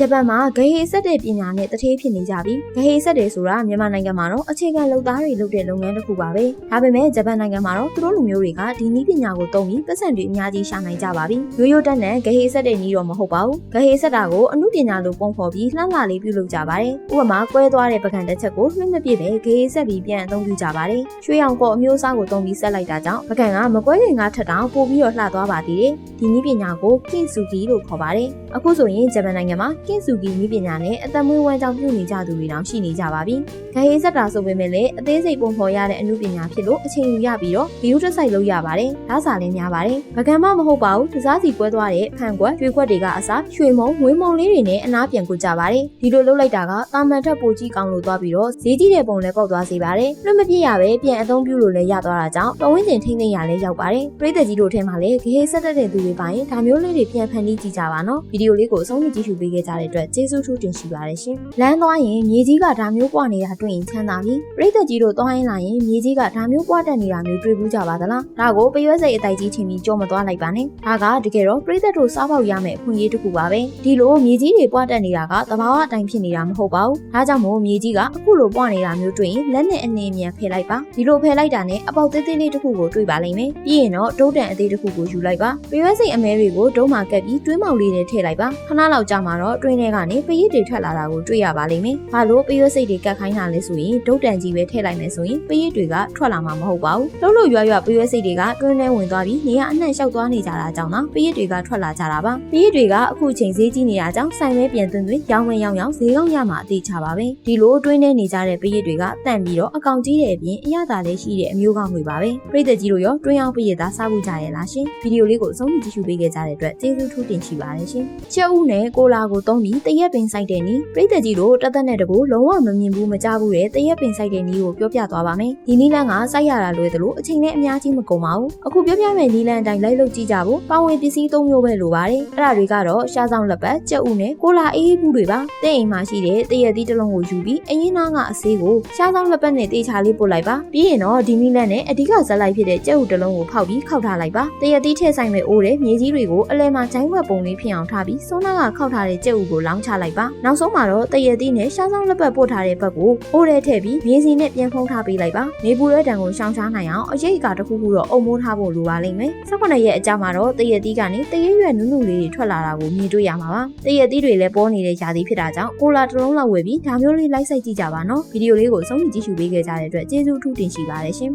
ဂျပန်မှာဂဟေဆက်တဲ့ပညာနဲ့တထေးဖြစ်နေကြပြီးဂဟေဆက်တယ်ဆိုတာမြန်မာနိုင်ငံမှာတော့အခြေခံလုပ်သားတွေလုပ်တဲ့လုပ်ငန်းတစ်ခုပါပဲဒါပေမဲ့ဂျပန်နိုင်ငံမှာတော့သူတို့လူမျိုးတွေကဒီနည်းပညာကိုသုံးပြီးပတ်စံတွေအများကြီးရှာနိုင်ကြပါပြီရိုးရိုးတက်နဲ့ဂဟေဆက်တဲ့နည်းတော့မဟုတ်ပါဘူးဂဟေဆက်တာကိုအမှုပညာလိုပုံဖော်ပြီးလှလှလေးပြုလုပ်ကြပါတယ်ဥပမာကွဲသွားတဲ့ပကံတစ်ချက်ကိုနှိမ့်မပြည့်ပဲဂဟေဆက်ပြီးပြန်အသုံးပြုကြပါတယ်ရွှေရောင်ကော်အမျိုးအစားကိုသုံးပြီးဆက်လိုက်တာကြောင့်ပကံကမကွဲခင်ကထက်တောင်ပိုပြီးတော့လှသွားပါသေးတယ်ဒီနည်းပညာကိုကင်ဆူကီလို့ခေါ်ပါတယ်အခုဆိုရင်ဂျပန်နိုင်ငံမှာကင်ဆူကီနည်းပညာနဲ့အသက်မွေးဝမ်းကြောင်းပြုနေကြသူတွေတောင်ရှိနေကြပါပြီ။ဂဟေးဆက်တာဆိုပေမဲ့လည်းအသေးစိတ်ပုံဖော်ရတဲ့အမှုပညာဖြစ်လို့အချိန်ယူရပြီးတော့ဗီဒီယိုတစ်ဆိုင်လုပ်ရပါတယ်။ဒါစာလည်းများပါတယ်။ဗကံမမဟုတ်ပါဘူး။တစားစီကွဲသွားတဲ့ဖန်ကွက်၊ရွှေခွက်တွေကအစားရွှေမုံငွေမုံလေးတွေနဲ့အနားပြန်ကုကြပါတယ်။ဒီလိုလုပ်လိုက်တာကတာမန်ထက်ပိုကြီးကောင်းလို့သွားပြီးတော့ဈေးကြီးတဲ့ပုံလည်းပေါက်သွားစေပါတယ်။လွတ်မပြည့်ရပဲပြန်အသုံးပြုလို့လည်းရသွားတာကြောင့်ပဝင်းကျင်ထိမ့်သိမ့်ရလည်းရောက်ပါတယ်။ပြည်သက်ကြီးတို့ထဲမှာလည်းဂဟေးဆက်တတ်တဲ့သူတွေပိုင်းဒါမျိုးလေးတွေပြန်ဖန်တီးကြည့်ကြပါနော်။ဗီဒီယိုလေးကိုအဆုံးထိကြည့်ရှုပေးခဲ့ကြတဲ့အတွက်ကျေးဇူးထူးတင်ရှိပါတယ်ရှင်။လမ်းသွားရင်မြေကြီးကဒါမျိုးပွားနေတာတွေ့ရင်ချမ်းသာပြီ။ပြည်သက်ကြီးတို့သွားရင်လာရင်မြေကြီးကဒါမျိုးပွားတတ်နေတာမျိုးတွေ့ဘူးကြပါသလား။ဒါကိုပရွက်စိတ်အတိုက်ကြီးချင်းပြီးကြောမသွားလိုက်ပါနဲ့။ဒါကတကယ်တော့ပြည်သက်တို့စားပေါက်ရမယ့်အခွင့်အရေးတစ်ခုပါပဲ။ဒီလိုမြေကြီးတွေပွားတတ်နေတာကသဘာဝအတိုင်းဖြစ်နေတာမဟုတ်ပါဘူး။ဒါကြောင့်မို့မြေကြီးကအခုလိုပွားနေတာမျိုးတွေ့ရင်လက်နဲ့အနေမြန်ဖယ်လိုက်ပါ။ဒီလိုဖယ်လိုက်တာနဲ့အပေါက်သေးသေးလေးတစ်ခုကိုတွေ့ပါလိမ့်မယ်။ပြီးရင်တော့ဒုတ်တန်အသေးတစ်ခုကိုယူလိုက်ပါ။ပရွက်စိတ်အမဲတွေကိုဒုံးမှာကပ်ပြီးတွင်းမောက်လေးနဲ့ထည့်လိုက်ပါ။ခဏလောက်ကြာမှတော့တွင်းထဲကနေပရစ်တွေထွက်လာတာကိုတွေ့ရပါလိမ့်မယ်။ဘာလို့ပရွက်စိတ်တွေကတ်ခိုင်းတာလဲဆိုရင်ဒုတ်တန်ကြီးပဲထည့်လိုက်မယ်ဆိုရင်ပရစ်တွေကထွက်လာမှာမဟုတ်ပါဘူး။လှုပ်လို့ရွရွပရွက်စိတ်တွေကတွင်းထဲဝင်သွားပြီးနေရအနှံ့လျှောက်သွားနေကြတာကြောင့်နော်ပရစ်တွေကထွက်လာကြတာပါ။ပရစ်တွေကအခုချိန်ဈေးကြီးနေတာကြောင့်ဆိုင်မဲပြန်သွင်းသွင်းရောင်းဝင်ရောင်းရောင်းဈေးကောင်းရမှာအသေးချပါပဲ။ဒီလိုတွင်းထဲနေကြတဲ့ပရစ်တွေကတန့်ပြီးတော့အကောင်ကြီးတဲ့အပြင်အရသာလည်းရှိတဲ့အမျိုးကောင်းတွေပါပဲ။ပြည်သက်ကြီးတို့ရောတွင်းအောင်ပရစ်သားစားဖို့ကြရဲ့လားရှင်။ဗီဒီယိုလေးကိုအဆုံးထိကြည့်ရှုပေးခဲ့ကြတဲ့အတွက်ကျေးဇူးထူးတင်ရှိပါတယ်ရှင်။ချက်ဦးနဲ့ကိုလာကိုသုံးပြီးတရက်ပင်ဆိုင်တဲ့နီးပြည်သက်ကြီးတို့တသက်နဲ့တကူလုံးဝမမြင်ဘူးမကြားဘူးတဲ့တရက်ပင်ဆိုင်တဲ့နီးကိုပြောပြသွားပါမယ်။ဒီနီးလန်းကစိုက်ရတာလွယ်သလိုအချိန်နဲ့အများကြီးမကုန်ပါဘူး။အခုပြောပြမယ့်နီးလန်းအတိုင်းလိုက်လုပ်ကြည့်ကြဖို့ပါဝင်ပစ္စည်းသုံးမျိုးပဲလိုပါတယ်။အဲ့ဒါတွေကတော့ရှားဆောင်လက်ပတ်ချက်ဦးနဲ့ကိုလာအေးဘူးတွေပါ။တဲ့အိမ်မှာရှိတဲ့တရက်သီးတစ်လုံးကိုယူပြီးအရင်နာကအဆေးကိုရှားဆောင်လက်ပတ်နဲ့တေချာလေးပို့လိုက်ပါ။ပြီးရင်တော့ဒီနီးလန်းနဲ့အဓိကဇက်လိုက်ဖြစ်တဲ့ချက်ဦးတစ်လုံးကိုဖောက်ပြီးခောက်ထားလိုက်ပါ။တရက်သီးထည့်ဆိုင်မဲ့အိုးတဲ့မြေကြီးတွေကိုအလဲမှာဂျိုင်းဝက်ပုံလေးဖြစ်အောင်ထားပြီးစုံနာကခောက်ထားတဲ့ကြက်ဥကိုလောင်းချလိုက်ပါနောက်ဆုံးမှာတော့တရက်သီးနဲ့ရှားဆောင်လက်ပတ်ပို့ထားတဲ့ဘက်ကိုအိုးထဲထည့်ပြီးမြေစီနဲ့ပြန်ဖုံးထားပေးလိုက်ပါနေပူတဲ့တံကိုရှောင်ရှားနိုင်အောင်အရေးအကာတစ်ခုခုတော့အုံမိုးထားဖို့လိုပါလိမ့်မယ်18ရက်အကြာမှာတော့တရက်သီးကနေတရက်ရွက်နုနုလေးတွေထွက်လာတာကိုမြင်တွေ့ရမှာပါတရက်သီးတွေလည်းပေါ်နေတဲ့ຢာသီးဖြစ်တာကြောင့်ကိုလာတစ်လုံးလောက်ဝယ်ပြီးဒါမျိုးလေးလိုက်ဆိုင်ကြည့်ကြပါနော်ဗီဒီယိုလေးကိုအဆုံးထိကြည့်ရှုပေးခဲ့ကြတဲ့အတွက်ကျေးဇူးအထူးတင်ရှိပါတယ်ရှင်